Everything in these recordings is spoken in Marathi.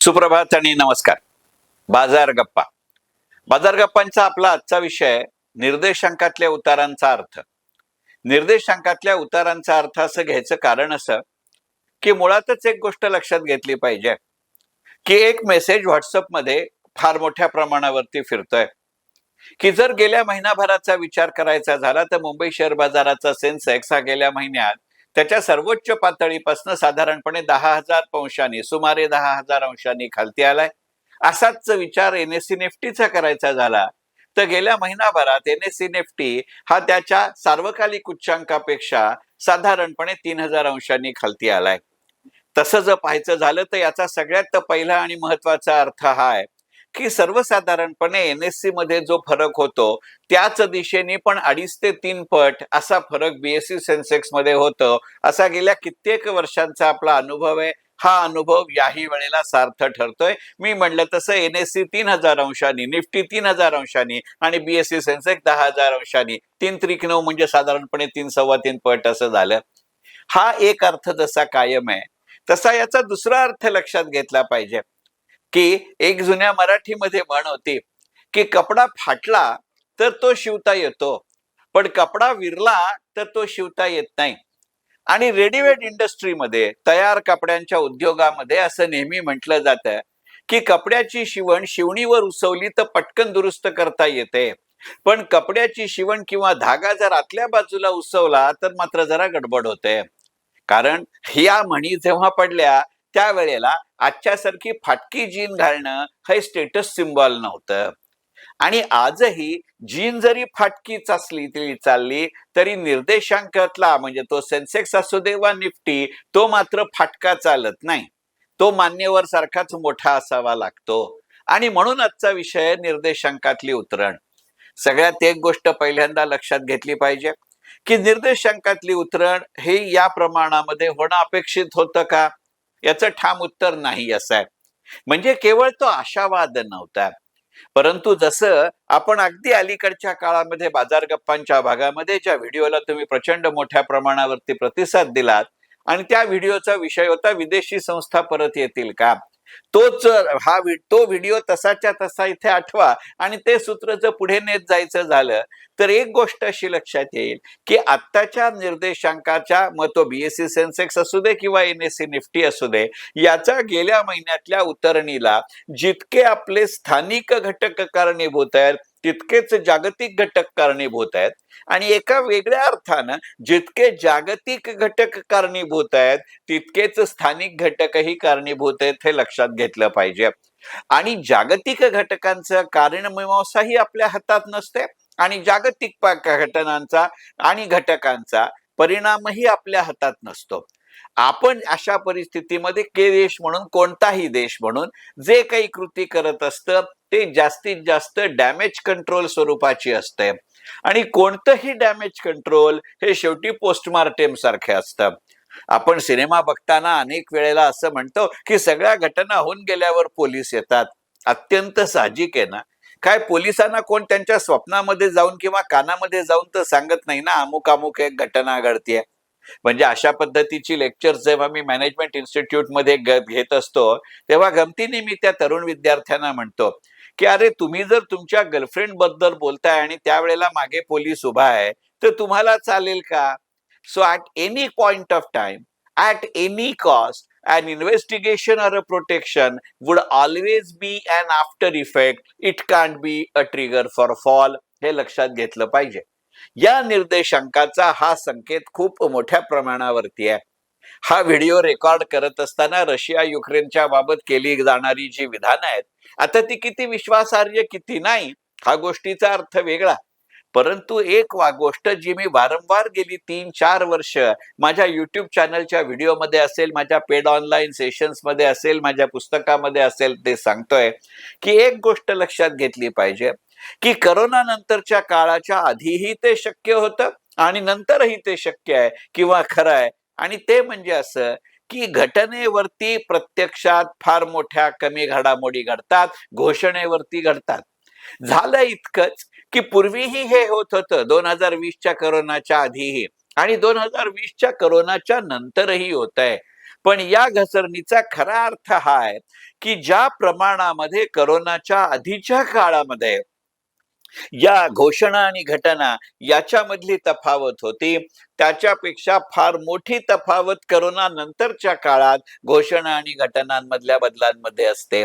सुप्रभात आणि नमस्कार. बाजार गप्पा. बाजार गप्पांचा आपला आजचा विषय निर्देशांकातल्या उतारांचा अर्थ. निर्देशांकातल्या उतारांचा अर्थ असं घ्यायचं कारण असं की मुळातच एक गोष्ट लक्षात घेतली पाहिजे की एक मेसेज व्हॉट्सअपमध्ये फार मोठ्या प्रमाणावरती फिरतोय. की जर गेल्या महिनाभराचा विचार करायचा झाला तर मुंबई शेअर बाजाराचा सेन्सेक्स हा गेल्या महिन्यात त्याच्या सर्वोच्च पातळीपासून साधारणपणे दहा हजार अंशांनी सुमारे दहा हजार अंशांनी खालती आलाय. असाच विचार एन एस सी निफ्टीचा करायचा झाला. तर गेल्या महिनाभरात एन एस सी निफ्टी हा त्याच्या सार्वकालिक उच्चांकापेक्षा साधारणपणे तीन हजार अंशांनी खालती आलाय. तसं जर पाहायचं झालं तर याचा सगळ्यात पहिला आणि महत्त्वाचा अर्थ हा आहे. की सर्वसाधारणपणे एन एस सी मध्ये जो फरक होतो त्याच दिशेने पण अडीच ते तीन पट असा फरक बीएससी सेन्सेक्समध्ये होतो. असा गेल्या कित्येक वर्षांचा आपला अनुभव आहे. हा अनुभव याही वेळेला सार्थ ठरतोय. मी म्हणलं तसं एन एस सी तीन हजार अंशांनी निफ्टी तीन हजार अंशांनी आणि बीएससी सेन्सेक्स दहा हजार अंशांनी तीन त्रिक नऊ म्हणजे साधारणपणे तीन सव्वा तीन पट असं झालं. हा एक अर्थ जसा कायम आहे तसा याचा दुसरा अर्थ लक्षात घेतला पाहिजे. की एक जुन्या मराठीमध्ये म्हण होती की कपडा फाटला तर तो शिवता येतो पण कपडा विरला तर तो शिवता येत नाही. आणि रेडीमेड इंडस्ट्रीमध्ये तयार कपड्यांच्या उद्योगामध्ये असं नेहमी म्हटलं जातं की कपड्याची शिवण शिवणीवर उसवली तर पटकन दुरुस्त करता येते. पण कपड्याची शिवण किंवा धागा जर आतल्या बाजूला उसवला तर मात्र जरा गडबड होते. कारण ह्या म्हणी जेव्हा पडल्या त्यावेळेला आजच्यासारखी फाटकी जीन घालणं हे स्टेटस सिम्बॉल नव्हतं. आणि आजही जीन जरी फाटकीच असली तरी चालली तरी निर्देशांकातला म्हणजे तो सेन्सेक्स असू दे वा निफ्टी तो मात्र फाटका चालत नाही. तो मान्यवर सारखाच मोठा असावा लागतो. आणि म्हणून आजचा विषय निर्देशांकातली उतरण. सगळ्यात एक गोष्ट पहिल्यांदा लक्षात घेतली पाहिजे की निर्देशांकातली उतरण हे या प्रमाणामध्ये होणं अपेक्षित होतं का? याचं ठाम उत्तर नाही असं आहे. म्हणजे केवळ तो आशावाद नव्हता. परंतु जसं आपण अगदी अलीकडच्या काळामध्ये बाजार गप्पांच्या भागामध्ये ज्या व्हिडिओला तुम्ही प्रचंड मोठ्या प्रमाणावरती प्रतिसाद दिलात आणि त्या व्हिडिओचा विषय होता विदेशी संस्था परत येतील का? तोच हा तो व्हिडिओ तसाच्या तसा इथे आठवा आणि ते सूत्र जर पुढे नेत जायचं झालं तर एक गोष्ट अशी लक्षात येईल की आत्ताच्या निर्देशांकाच्या मग तो बीएससी सेन्सेक्स असू दे किंवा एन एस सी निफ्टी असू दे याचा गेल्या महिन्यातल्या उतरणीला जितके आपले स्थानिक घटक कारणीभूत आहेत तितकेच जागतिक घटक कारणीभूत आहेत. आणि एका वेगळ्या अर्थानं जितके जागतिक घटक कारणीभूत आहेत तितकेच स्थानिक घटकही कारणीभूत आहेत हे लक्षात घेतलं पाहिजे. आणि जागतिक घटकांचं कारणमीमांसाही आपल्या हातात नसते आणि जागतिक घटनांचा आणि घटकांचा परिणामही आपल्या हातात नसतो. आपण अशा परिस्थितीमध्ये के देश म्हणून कोणताही देश म्हणून जे काही कृती करत असतं ते जास्तीत जास्त डॅमेज कंट्रोल स्वरूपाची असते. आणि कोणतंही डॅमेज कंट्रोल हे शेवटी पोस्टमार्टेम सारखे असतं. आपण सिनेमा बघताना अनेक वेळेला असं म्हणतो की सगळ्या घटना होऊन गेल्यावर पोलीस येतात. अत्यंत साहजिक आहे ना? काय पोलिसांना कोण त्यांच्या स्वप्नामध्ये जाऊन किंवा कानामध्ये जाऊन तर सांगत नाही ना अमुक अमुक एक घटना घडतीये. म्हणजे अशा पद्धतीची लेक्चर जेव्हा मी मॅनेजमेंट इन्स्टिट्यूटमध्ये मध्ये घेत असतो तेव्हा गमतीने मी त्या तरुण विद्यार्थ्यांना म्हणतो की अरे तुम्ही जर तुमच्या गर्लफ्रेंडबद्दल बोलताय आणि त्यावेळेला मागे पोलीस उभा आहे तर तुम्हाला चालेल का so at any point of time at any cost an investigation or a protection would always be an after effect. It can't be a trigger for fall. हे लक्षात घेतलं पाहिजे या निर्देशांकाचा हा संकेत खूप मोठ्या प्रमाणावरती आहे हा व्हिडिओ रेकॉर्ड करत असताना रशिया युक्रेनच्या बाबत केली जाणारी जी विधानं आहेत आता ती किती विश्वासार्ह किती नाही हा गोष्टीचा अर्थ वेगळा. परंतु एक वा गोष्ट जी मी वारंवार गेली तीन चार वर्ष माझ्या युट्यूब चॅनलच्या व्हिडिओमध्ये असेल माझ्या पेड ऑनलाईन सेशन्समध्ये असेल माझ्या पुस्तकामध्ये असेल ते सांगतोय की एक गोष्ट लक्षात घेतली पाहिजे की करोना नंतरच्या काळाच्या आधीही ते शक्य होतं आणि नंतरही ते शक्य आहे. किंवा खरं आहे आणि ते म्हणजे असं की घटनेवरती प्रत्यक्षात फार मोठ्या कमी घडामोडी घडतात घोषणेवरती घडतात. झालं इतकंच की पूर्वीही हे होत होतं दोन हजार वीसच्या करोनाच्या आधीही आणि दोन हजार वीसच्या करोनाच्या नंतरही होत आहे पण या घसरणीचा खरा अर्थ हा आहे की ज्या प्रमाणामध्ये करोनाच्या आधीच्या काळामध्ये या घोषणा आणि घटना याच्यामधली तफावत होती. त्याच्यापेक्षा फार मोठी तफावत करोना नंतरच्या काळात घोषणा आणि घटनांमधल्या बदलांमध्ये असते.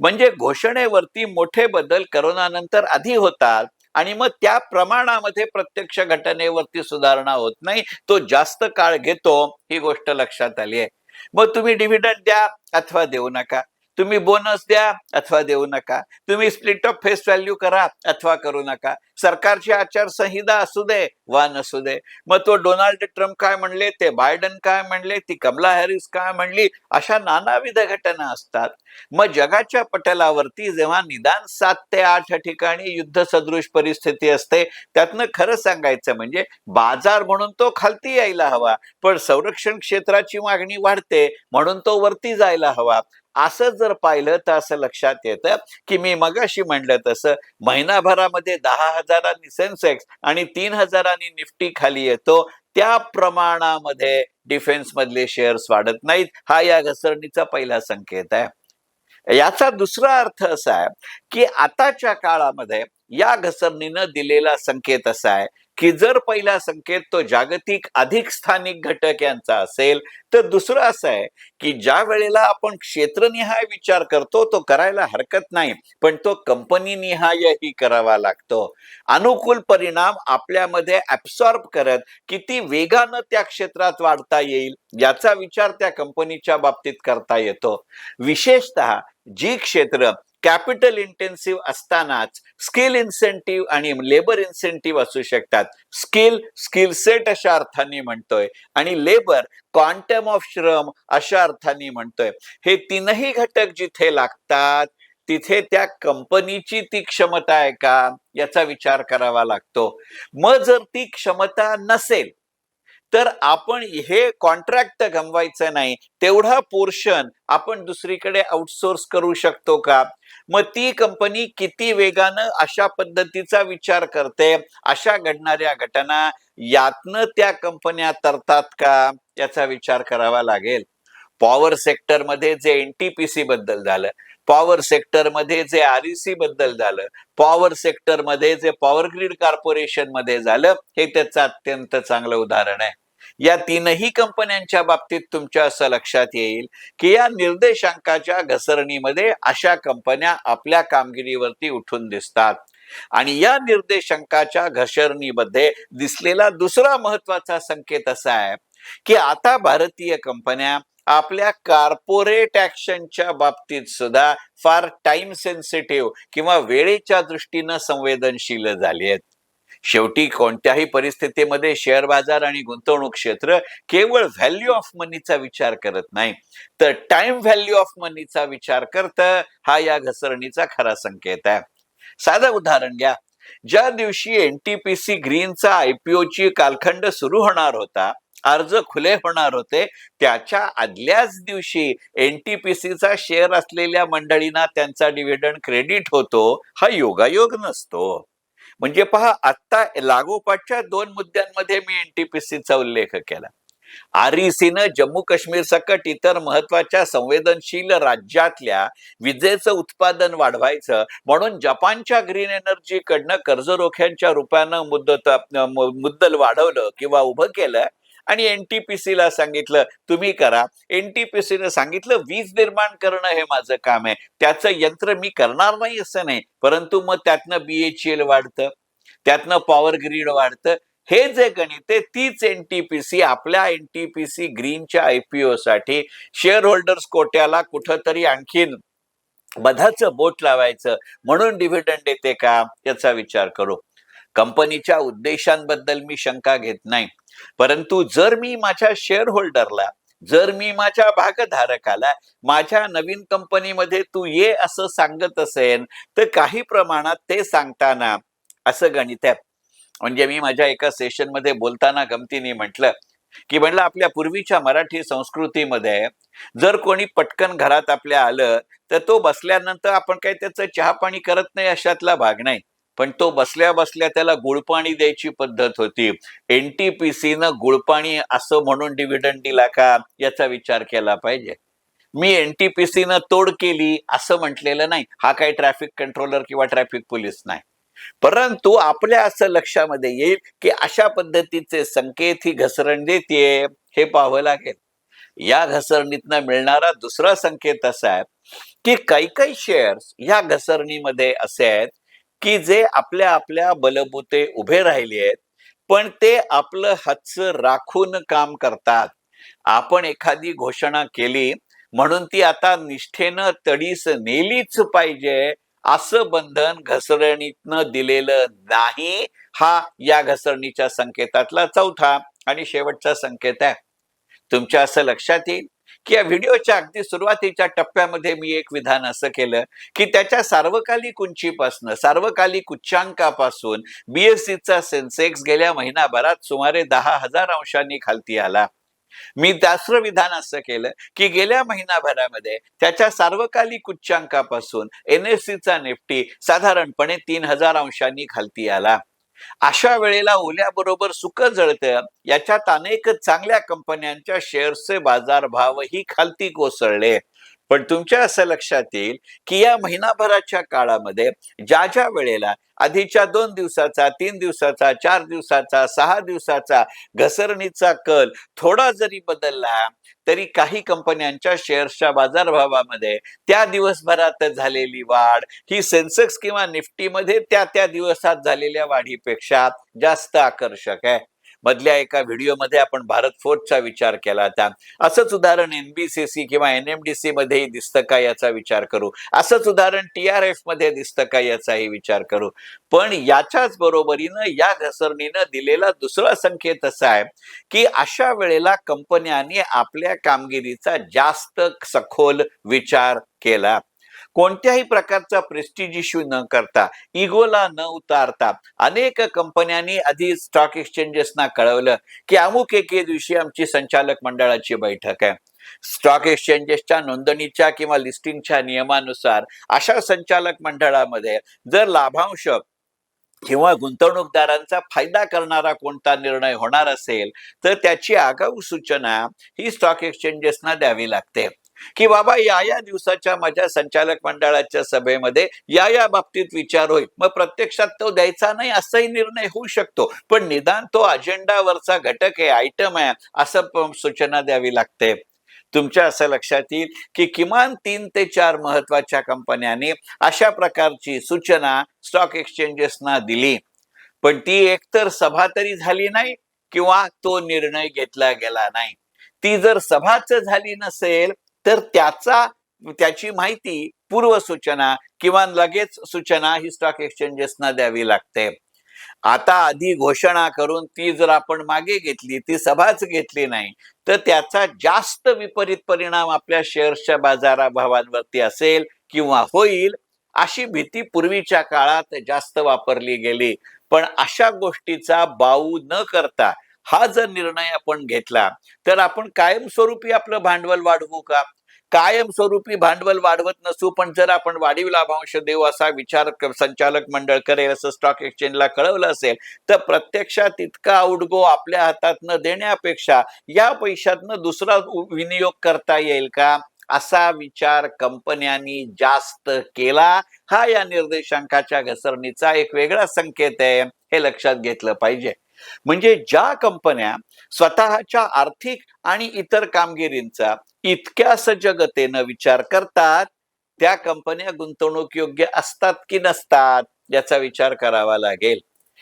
म्हणजे घोषणेवरती मोठे बदल करोनानंतर आधी होतात आणि मग त्या प्रमाणामध्ये प्रत्यक्ष घटनेवरती सुधारणा होत नाही. तो जास्त काळ घेतो ही गोष्ट लक्षात आली आहे. मग तुम्ही डिव्हिडंड द्या अथवा देऊ नका. तुम्ही बोनस द्या अथवा देऊ नका. तुम्ही स्प्लिट ऑफ फेस व्हॅल्यू करा अथवा करू नका. सरकारची आचारसंहिता असू दे वा नसू दे. मग तो डोनाल्ड ट्रम्प काय म्हणले ते बायडन काय म्हणले ती कमला हॅरिस काय म्हणली अशा नानाविध घटना असतात. मग जगाच्या पटलावरती जेव्हा निदान सात ते आठ ठिकाणी युद्ध सदृश परिस्थिती असते त्यातनं खरं सांगायचं म्हणजे बाजार म्हणून तो खालती यायला हवा पण संरक्षण क्षेत्राची मागणी वाढते म्हणून तो वरती जायला हवा. असं जर पाहिलं तर असं लक्षात येतं की मी मगाशी म्हणलं तसं महिनाभरामध्ये दहा हजारांनी सेन्सेक्स आणि तीन हजारांनी निफ्टी खाली येतो त्या प्रमाणामध्ये डिफेन्स मधले शेअर्स वाढत नाहीत. हा या घसरणीचा पहिला संकेत आहे. याचा दुसरा अर्थ असा आहे की आताच्या काळामध्ये या घसरणीनं दिलेला संकेत असा आहे की जर पहिला संकेत तो जागतिक अधिक स्थानिक घटक यांचा असेल तर दुसरं असं आहे की ज्या वेळेला आपण क्षेत्रनिहाय विचार करतो तो करायला हरकत नाही पण तो कंपनीनिहायही करावा लागतो. अनुकूल परिणाम आपल्यामध्ये ऍब्सॉर्ब करत किती वेगानं त्या क्षेत्रात वाढता येईल याचा विचार त्या कंपनीच्या बाबतीत करता येतो. विशेषतः जी क्षेत्र कॅपिटल इंटेन्सिव्ह असतानाच स्किल इन्सेंटिव्ह आणि लेबर इन्सेंटिव्ह असू शकतात. स्किल स्किल सेट अशा अर्थाने म्हणतोय आणि लेबर क्वांटम ऑफ श्रम अशा अर्थाने म्हणतोय. हे तीनही घटक जिथे लागतात तिथे त्या कंपनीची ती क्षमता आहे का? याचा विचार करावा लागतो. मग जर ती क्षमता नसेल तर आपण हे कॉन्ट्रॅक्ट गमवायचं नाही. तेवढा पोर्शन आपण दुसरीकडे आउटसोर्स करू शकतो का? मग ती कंपनी किती वेगानं अशा पद्धतीचा विचार करते? अशा घडणाऱ्या घटना यातनं त्या कंपन्या तरतात का? याचा विचार करावा लागेल. पॉवर सेक्टरमध्ये जे एनटीपीसी बद्दल झालं पॉवर सेक्टरमध्ये जे आर सी बद्दल झालं पॉवर सेक्टरमध्ये जे पॉवर ग्रीड कॉर्पोरेशनमध्ये झालं हे त्याचं अत्यंत चांगलं उदाहरण आहे. या तीनही कंपन्यांच्या बाबतीत तुमच्या असं लक्षात येईल की या निर्देशांकाच्या घसरणीमध्ये अशा कंपन्या आपल्या कामगिरीवरती उठून दिसतात. आणि या निर्देशांकाच्या घसरणीमध्ये दिसलेला दुसरा महत्त्वाचा संकेत असा आहे की आता भारतीय कंपन्या आपल्या कॉर्पोरेट ऍक्शनच्या बाबतीत सुद्धा फार टाइम सेन्सिटिव्ह किंवा वेळेच्या दृष्टीनं संवेदनशील झाली आहेत. शेवटी कोणत्याही परिस्थितीमध्ये शेअर बाजार आणि गुंतवणूक क्षेत्र केवळ व्हॅल्यू ऑफ मनीचा विचार करत नाही. तर टाइम व्हॅल्यू ऑफ मनीचा विचार करतं हा या घसरणीचा खरा संकेत आहे. साधं उदाहरण घ्या. ज्या दिवशी एनटीपीसी ग्रीनचा आयपीओची कालखंड सुरू होणार होता अर्ज खुले होणार होते. त्याच्या आदल्याच दिवशी एनटीपीसीचा शेअर असलेल्या मंडळींना त्यांचा डिव्हिडंड क्रेडिट होतो हा योगायोग नसतो. म्हणजे पहा आता लागोपाठच्या दोन मुद्द्यांमध्ये मी एनटीपीसीचा उल्लेख केला. आरईसीनं जम्मू काश्मीर सकट इतर महत्त्वाच्या संवेदनशील राज्यातल्या विजेचं उत्पादन वाढवायचं म्हणून जपानच्या ग्रीन एनर्जी कडनं कर्जरोख्यांच्या रुपयानं मुद्दत मुद्दल वाढवलं किंवा उभं केलं आणि एनटीपीसी ला सांगितलं तुम्ही करा. एनटीपीसीनं सांगितलं वीज निर्माण करणं हे माझं काम आहे. त्याचं यंत्र मी करणार नाही असं नाही. परंतु मग त्यातनं बीएचएल वाढतं त्यातनं पॉवर ग्रीड वाढतं. हे जे गणित आहे तीच एनटीपीसी आपल्या एनटीपीसी ग्रीनच्या आयपीओ साठी शेअर होल्डर्स कोट्याला कुठंतरी आणखीन मधाचं बोट लावायचं. म्हणून डिव्हिडंड येते का? याचा विचार करू. कंपनीच्या उद्देशांबद्दल मी शंका घेत नाही. परंतु जर मी माझ्या शेअर होल्डरला जर मी माझ्या भागधारकाला माझ्या नवीन कंपनीमध्ये तू ये असं सांगत असेल तर काही प्रमाणात ते सांगताना असं गणित आहे म्हणजे मी माझ्या एका सेशनमध्ये बोलताना गमतीने म्हटलं की म्हणलं आपल्या पूर्वीच्या मराठी संस्कृतीमध्ये जर कोणी पटकन घरात आपल्या आलं तर तो बसल्यानंतर आपण काही त्याचं चहा पाणी करत नाही अशातला भाग नाही. पण तो बसल्या बसल्या त्याला गुळपाणी द्यायची पद्धत होती. एनटीपीसी न गुळपाणी असं म्हणून डिव्हिडंड दिला का याचा विचार केला पाहिजे. मी एनटीपीसी न तोड केली असं म्हटलेलं नाही. हा काही ट्रॅफिक कंट्रोलर किंवा ट्रॅफिक पोलीस नाही. परंतु आपल्या असं लक्षामध्ये येईल की अशा पद्धतीचे संकेत ही घसरण देते हे पाहावं लागेल. या घसरणीतनं मिळणारा दुसरा संकेत असा आहे की काही काही शेअर्स या घसरणीमध्ये असे आहेत की जे आपल्या आपल्या बलबुते उभे राहिले आहेत पण ते आपलं हातचं राखून काम करतात. आपण एखादी घोषणा केली म्हणून ती आता निष्ठेनं तडीस नेलीच पाहिजे असं बंधन घसरणीतनं दिलेलं नाही हा या घसरणीच्या संकेतातला चौथा आणि शेवटचा संकेत आहे. तुमच्या असं लक्षात येईल? की या व्हिडिओच्या अगदी सुरुवातीच्या टप्प्यामध्ये मी एक विधान असं केलं की त्याच्या सार्वकालिक उंचीपासून सार्वकालिक उच्चांकापासून बीएससीचा सेन्सेक्स गेल्या महिनाभरात सुमारे दहा हजार अंशांनी खालती आला. मी दास्र विधान असं केलं की गेल्या महिनाभरामध्ये त्याच्या सार्वकालिक उच्चांकापासून एन एस सीचा निफ्टी साधारणपणे तीन हजार अंशांनी खालती आला. अशा वेळेला ओल्याबरोबर सुख जळतं. याच्यात अनेक चांगल्या कंपन्यांच्या शेअर्सचे बाजारभावही खालती कोसळले. पण तुमच्या असं लक्षात येईल की या महिनाभराच्या काळामध्ये ज्या ज्या वेळेला आधीच्या दोन दिवसाचा तीन दिवसाचा चार दिवसाचा सहा दिवसाचा घसरणीचा कल थोडा जरी बदलला तरी काही कंपन्यांच्या शेअर्सच्या बाजारभावामध्ये त्या दिवसभरात झालेली वाढ ही सेन्सेक्स किंवा निफ्टीमध्ये त्या त्या दिवसात झालेल्या वाढीपेक्षा जास्त आकर्षक आहे. मधल्या एका व्हिडिओमध्ये आपण भारत फोर्टचा विचार केला होता. असंच उदाहरण एनबीसीसी किंवा एनएमडीसी मध्येही दिसतं का याचा विचार करू? असंच उदाहरण टी आर एफमध्ये दिसतं का याचाही विचार करू? पण याच्याच बरोबरीनं या घसरणीनं दिलेला दुसरा संकेत असा आहे की अशा वेळेला कंपन्यांनी आपल्या कामगिरीचा जास्त सखोल विचार केला. कोणत्याही प्रकारचा प्रेस्टिज इश्यू न करता इगोला न उतारता अनेक कंपन्यांनी आधी स्टॉक एक्सचेंजेसना कळवलं की अमुक एके दिवशी आमची संचालक मंडळाची बैठक आहे. स्टॉक एक्सचेंजेसच्या नोंदणीच्या किंवा लिस्टिंगच्या नियमानुसार अशा संचालक मंडळामध्ये जर लाभांश किंवा गुंतवणूकदारांचा फायदा करणारा कोणता निर्णय होणार असेल तर त्याची आगाऊ सूचना ही स्टॉक एक्सचेंजेसना द्यावी लागते. की बाबा या या दिवसाच्या माझ्या संचालक मंडळाच्या सभेमध्ये या या बाबतीत विचार होईल. मग प्रत्यक्षात तो द्यायचा नाही असाही निर्णय होऊ शकतो. पण निदान तो अजेंडावरचा घटक आहे आयटम आहे असं सूचना द्यावी लागते. तुमच्या असं लक्षात येईल की किमान तीन ते चार महत्त्वाच्या कंपन्यांनी अशा प्रकारची सूचना स्टॉक एक्सचेंजेसना दिली. पण ती एकतर सभा तरी झाली नाही किंवा तो निर्णय घेतला गेला नाही. ती जर सभाच झाली नसेल तर त्याचा त्याची माहिती पूर्व सूचना किंवा लगेच सूचना ही स्टॉक एक्सचेंजेसना द्यावी लागते. आता आधी घोषणा करून ती जर आपण मागे घेतली ती सभाच घेतली नाही तर त्याचा जास्त विपरीत परिणाम आपल्या शेअर्सच्या बाजाराभावांवरती असेल किंवा होईल अशी भीती पूर्वीच्या काळात जास्त वापरली गेली. पण अशा गोष्टीचा बाऊ न करता हा जर निर्णय आपण घेतला तर आपण कायमस्वरूपी आपलं भांडवल वाढवू का? कायमस्वरूपी भांडवल वाढवत नसू पण जर आपण वाढीव लाभांश देऊ असा विचार संचालक मंडळ करेल असं स्टॉक एक्सचेंजला कळवलं असेल तर प्रत्यक्षात इतका आउटगो आपल्या हातातनं देण्यापेक्षा या पैशातनं दुसरा विनियोग करता येईल का? असा विचार कंपन्यांनी जास्त केला. हा या निर्देशांकाच्या घसरणीचा एक वेगळा संकेत आहे हे लक्षात घेतलं पाहिजे. म्हणजे ज्या कंपन्या स्वतःच्या आर्थिक आणि इतर कामगिरींचा इतक्या सजगतेनं विचार करतात त्या कंपन्या गुंतवणूक योग्य असतात की नसतात याचा विचार करावा लागेल.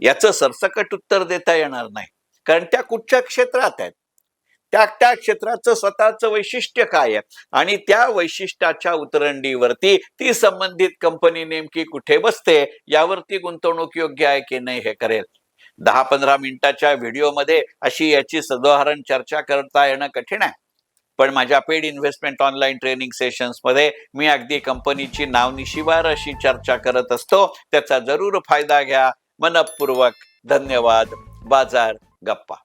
याचं सरसकट उत्तर देता येणार नाही. कारण त्या कुठच्या क्षेत्रात आहेत? त्या त्या क्षेत्राचं स्वतःचं वैशिष्ट्य काय आहे? आणि त्या वैशिष्ट्याच्या उतरंडीवरती ती संबंधित कंपनी नेमकी कुठे बसते? यावरती गुंतवणूक योग्य आहे की नाही हे करेल. दहा पंधरा मिनिटाच्या व्हिडिओमध्ये अशी याची सदोहरण चर्चा करता येणं कठीण आहे. पण माझ्या पेड इन्व्हेस्टमेंट ऑनलाईन ट्रेनिंग सेशन्समध्ये मी अगदी कंपनीची नावनिशिवार अशी चर्चा करत असतो. त्याचा जरूर फायदा घ्या. मनपूर्वक धन्यवाद. बाजार गप्पा.